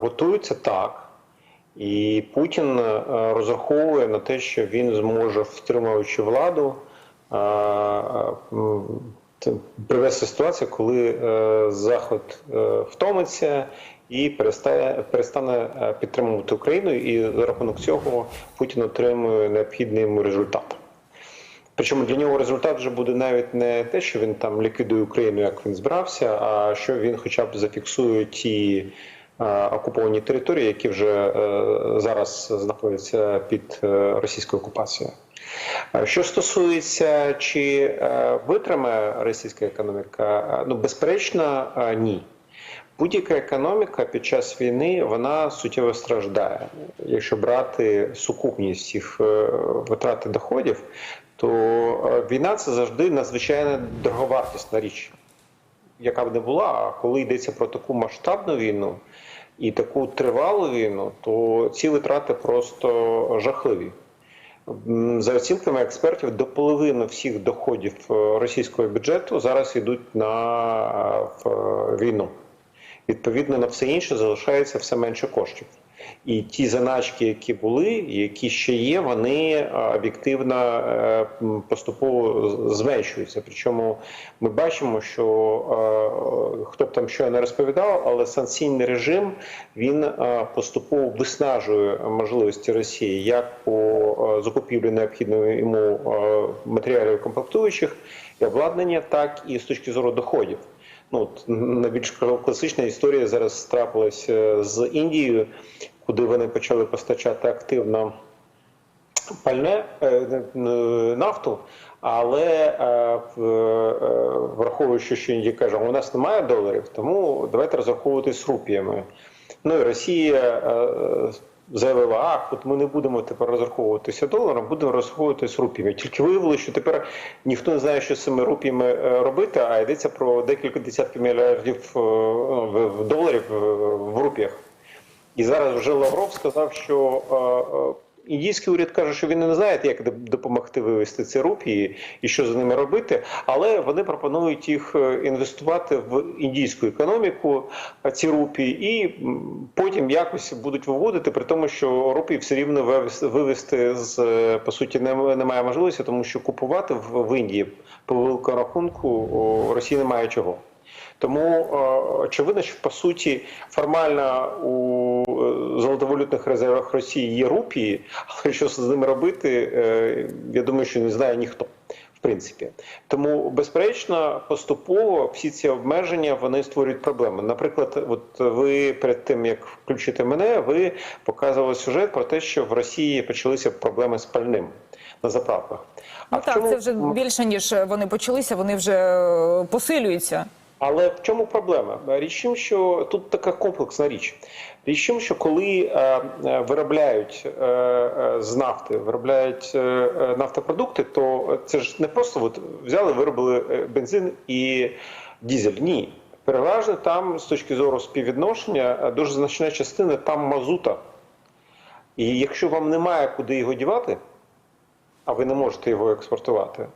Готується так, і Путін е, розраховує на те, що він зможе, втримуючи владу, е, е, привести ситуацію, коли Захід е, втомиться і перестане, перестане підтримувати Україну, і за рахунок цього Путін отримує необхідний йому результат. Причому для нього результат вже буде навіть не те, що він там ліквідує Україну, як він збирався, а що він хоча б зафіксує ті окуповані території, які вже е, зараз знаходяться під е, російською окупацією. Е, Що стосується чи е, витримає російська економіка, е, ну безперечно, е, ні. Будь-яка економіка під час війни вона суттєво страждає. Якщо брати сукупність всіх е, витрат доходів, то е, війна це завжди надзвичайно дороговартісна річ, яка б не була. А коли йдеться про таку масштабну війну і таку тривалу війну, то ці витрати просто жахливі. За оцінками експертів, до половини всіх доходів е, російського бюджету зараз йдуть на е, е, війну. Відповідно на все інше залишається все менше коштів. І ті заначки, які були, які ще є, вони е, об'єктивно е, поступово зменшуються. Причому ми бачимо, що е, хто б там що не розповідав, але санкційний режим він поступово виснажує можливості Росії як по закупівлі необхідного йому матеріалів комплектуючих і обладнання, так і з точки зору доходів. Ну, найбільш класична історія зараз трапилася з Індією, куди вони почали постачати активно пальне е, е, нафту. Але е, враховуючи, що Індія каже, у нас немає доларів, тому давайте розраховуватись рупіями. Ну і Росія заявила, а от ми не будемо тепер розраховуватися доларом, будемо розраховуватися рупіями. Тільки виявилося, що тепер ніхто не знає, що з цими рупіями е, робити, а йдеться про декілька десятків мільярдів е, в доларів в рупіях. І зараз вже Лавров сказав, що е, індійський уряд каже, що він не знає, як доп- допомогти вивести ці рупії і що з ними робити, але вони пропонують їх е, інвестувати в індійську економіку, е, ці рупії, і потім якось будуть виводити, при тому, що рупії все рівно вивести з е, по суті не- немає можливості, тому що купувати в Індії по великому рахунку Росії немає чого. Тому е, очевидно, що по суті формально у е, золотовалютних резервах Росії є рупії, але що з ними робити, е, я думаю, що не знає ніхто. В принципі, тому безперечно, поступово всі ці обмеження вони створюють проблеми. Наприклад, от ви перед тим як включити мене, ви показували сюжет про те, що в Росії почалися проблеми з пальним на заправках. Ну так, чому- це вже більше ніж вони почалися, вони вже посилюються. Але в чому проблема? Річ в тім, що тут така комплексна річ. Річ в тім, що коли е, е, виробляють е, е, з нафти, виробляють е, е, нафтопродукти, то це ж не просто от взяли, виробили бензин і дізель. Ні. Переважно там, з точки зору співвідношення, дуже значна частина там мазута. І якщо вам немає куди його дівати, а ви не можете його експортувати,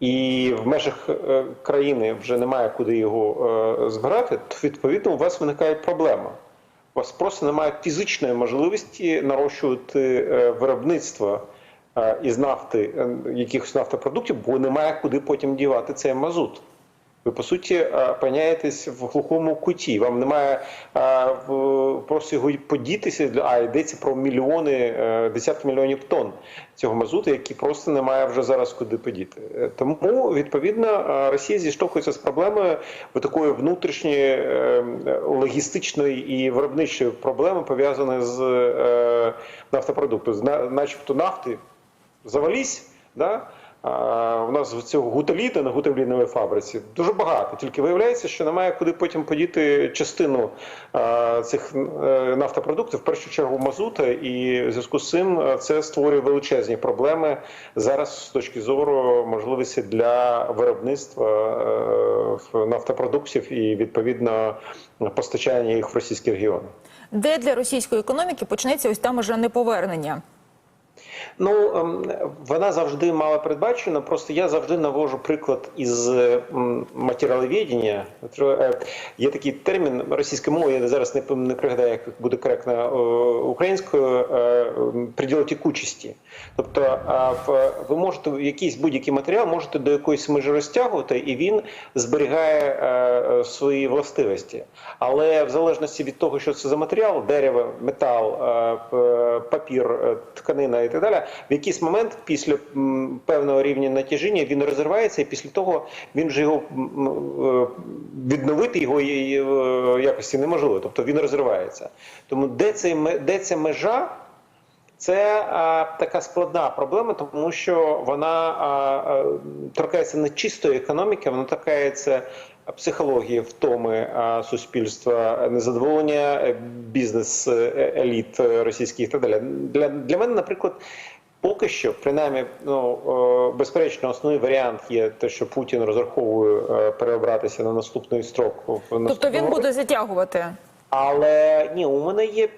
і в межах е, країни вже немає куди його е, збирати, то відповідно у вас виникає проблема. У вас просто немає фізичної можливості нарощувати е, виробництво із нафти якихось нафтопродуктів, бо немає куди потім дівати цей мазут. Ви по суті е, опиняєтесь в глухому куті. Вам немає е, в- просто його подітися, а йдеться про мільйони, е, десятки мільйонів тонн цього мазуту, які просто немає вже зараз куди подіти. Е, Тому відповідно е, Росія зіштовхується з проблемою такої внутрішньої е, логістичної і виробничої проблеми пов'язаної з е, нафтопродуктом, начебто нафти завались, да? У нас цього гуталіта на гуталіновій фабриці дуже багато. Тільки виявляється, що немає куди потім подіти частину цих е, нафтопродуктів, в першу чергу мазута, і в зв'язку з цим е, це створює величезні проблеми зараз з точки зору можливості для виробництва е, нафтопродуктів і відповідно постачання їх в російські регіони. Де для російської економіки почнеться ось там уже неповернення? Ну ем, вона завжди мала передбачено. Просто я завжди навожу приклад із матеріаловедення. Е, Є такий термін російською мовою, я зараз не, не пригадаю, як буде коректно е, українською е, приділ текучості. Тобто, ви можете якийсь будь-який матеріал можете до якоїсь межі розтягувати, і він зберігає свої властивості. Але в залежності від того, що це за матеріал, дерево, метал, папір, тканина і так далі, в якийсь момент після певного рівня натяжіння він розривається, і після того він вже його е, відновити його е, якості неможливо. Тобто він розривається. Тому де цей де ця межа? Це а, така складна проблема, тому що вона а, а, торкається не чистої економіки, вона торкається психології, втоми суспільства, незадоволення е, бізнес е, еліт е, російських і так далі. Для, для мене, наприклад. Поки що, принаймні, ну е, безперечно, основний варіант є те, що Путін розраховує е, переобратися на наступний строк. в Тобто він буде затягувати. Але ні, у мене є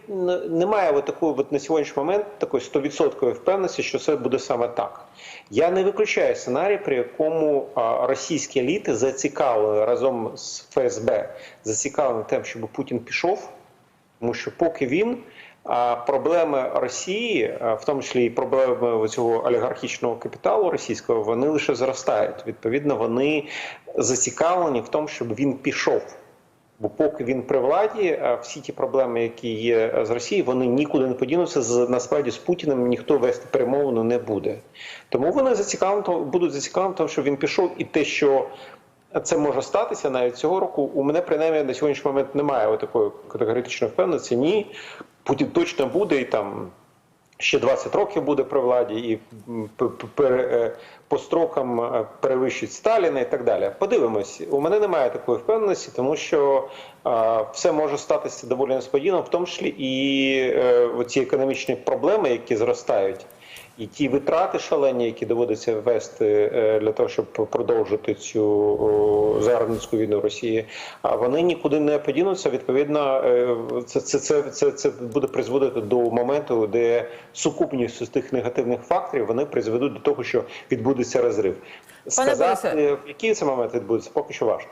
немає от такої от на сьогоднішній момент такої 100% впевненості, що це буде саме так. Я не виключаю сценарій, при якому російські еліти зацікавлені разом з ФСБ, зацікавлені тим, щоб Путін пішов, тому що поки він. А проблеми Росії, в тому числі і проблеми цього олігархічного капіталу російського, вони лише зростають. Відповідно, вони зацікавлені в тому, щоб він пішов. Бо поки він при владі, всі ті проблеми, які є з Росією, вони нікуди не подінуться. З насправді з Путіним ніхто вести перемовину не буде. Тому вони зацікавлені будуть зацікавлені, тому, що він пішов, і те, що це може статися навіть цього року. У мене принаймні на сьогоднішній момент немає такої категоричної впевненості. Ні, Путін точно буде і там ще 20 років буде при владі і е, по строкам е, перевищить Сталіна і так далі. Подивимось, у мене немає такої впевненості, тому що все може статися доволі несподівано, в тому числі і е, оці економічні проблеми, які зростають. І ті витрати шалені, які доводиться ввести е, для того, щоб продовжити цю загарбницьку війну Росії, вони нікуди не подінуться. Відповідно, е, це, це, це, це, це буде призводити до моменту, де сукупність з тих негативних факторів вони призведуть до того, що відбудеться розрив. Сказати, Борисе. в який це момент відбудеться, поки що важко.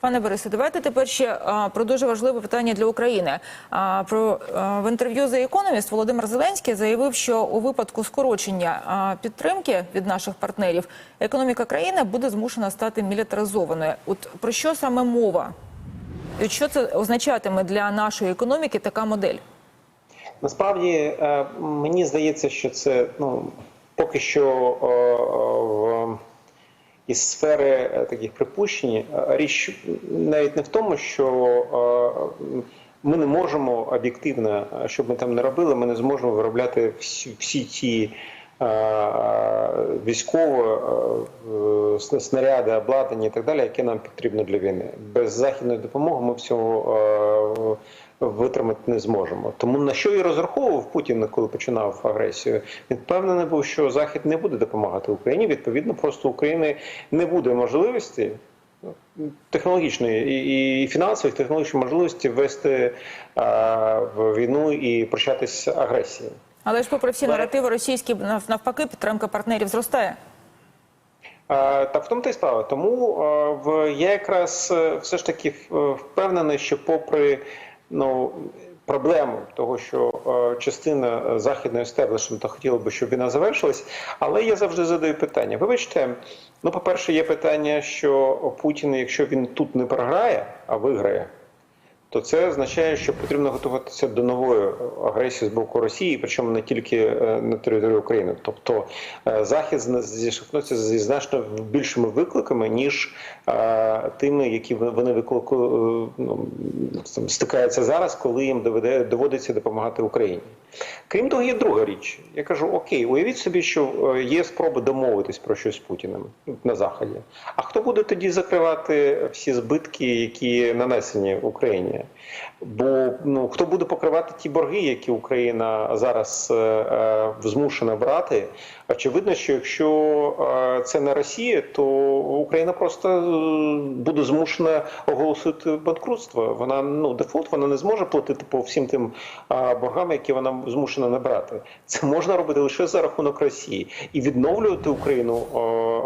Пане Борисе, давайте тепер ще а, про дуже важливе питання для України. А, про а, в інтерв'ю The Economist Володимир Зеленський заявив, що у випадку скорочення підтримки від наших партнерів економіка країни буде змушена стати мілітаризованою. От про що саме мова? І що це означатиме для нашої економіки така модель? Насправді е, мені здається, що це ну поки що е, в із сфери е, таких припущень е, річ навіть не в тому, що е, ми не можемо об'єктивно, щоб ми там не робили, ми не зможемо виробляти всі, всі ті е, військові е, с- снаряди, обладнання і так далі, які нам потрібно для війни. Без західної допомоги ми всього витримати не зможемо. Тому на що і розраховував Путін, коли починав агресію, він впевнений був, що Захід не буде допомагати Україні. Відповідно, просто України не буде можливості. ну, Технологічної і, і фінансових технологічних можливості ввести а, в війну і прощатись з агресією. Але ж, попри всі наративи російські, навпаки, підтримка партнерів зростає. А, Так в тому та й справа. Тому в я якраз е, все ж таки е, впевнений, що попри ну. Проблему того, що е, частина західної естеблішменту хотіла би, щоб війна завершилась, але я завжди задаю питання. Вибачте, ну по-перше, є питання, що Путін, якщо він тут не програє, а виграє, то це означає, що потрібно готуватися до нової агресії з боку Росії, причому не тільки е, на території України. Тобто е, Захід зіштовхнувся зі значно більшими викликами, ніж е, тими, які вони- е, ну, стикаються зараз, коли їм доведе доводиться допомагати Україні. Крім того, є друга річ. Я кажу: окей, уявіть собі, що е, є спроби домовитись про щось з Путіним на заході. А хто буде тоді закривати всі збитки, які нанесені Україні? Бо ну хто буде покривати ті борги, які Україна зараз е, е, змушена брати? Очевидно, що якщо е, це не Росія, то Україна просто е, буде змушена оголосити банкрутство. Вона ну дефолт вона не зможе платити по всім тим е, боргам, які вона змушена набрати. Це можна робити лише за рахунок Росії, і відновлювати Україну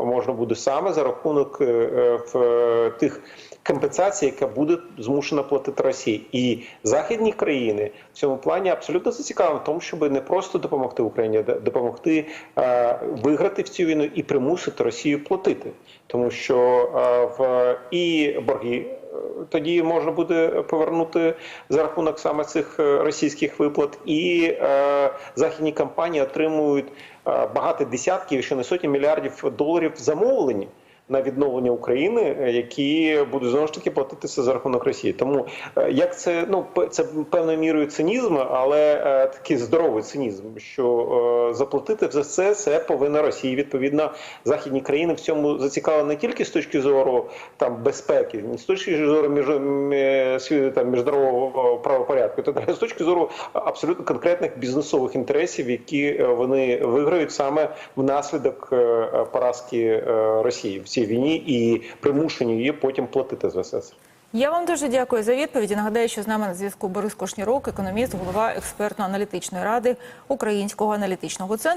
можна буде саме за рахунок в тих компенсацій, яка буде змушена платити Росія. І західні країни в цьому плані абсолютно зацікавлені в тому, щоб не просто допомогти Україні, а допомогти виграти в цю війну і примусити Росію платити, тому що е, в і борги. е, Тоді можна буде повернути за рахунок саме цих е, російських виплат, і західні компанії отримують багато десятків, якщо не сотні мільярдів доларів замовлень на відновлення України, е, які будуть знову ж таки платитися за рахунок Росії. Тому е, як це ну це певною мірою цинізм, але е, такий здоровий цинізм, що заплатити за це це повинна Росія. Відповідно, західні країни в цьому зацікавлені не тільки з точки зору там безпеки, не з точки зору між, е, там міжнародного правопорядку, та з точки зору абсолютно конкретних бізнесових інтересів, які вони виграють саме внаслідок поразки Росії цій війні і примушені її потім платити за все. Я вам дуже дякую за відповіді. Нагадаю, що з нами на зв'язку Борис Кошнірок, економіст, голова експертно-аналітичної ради Українського аналітичного центру.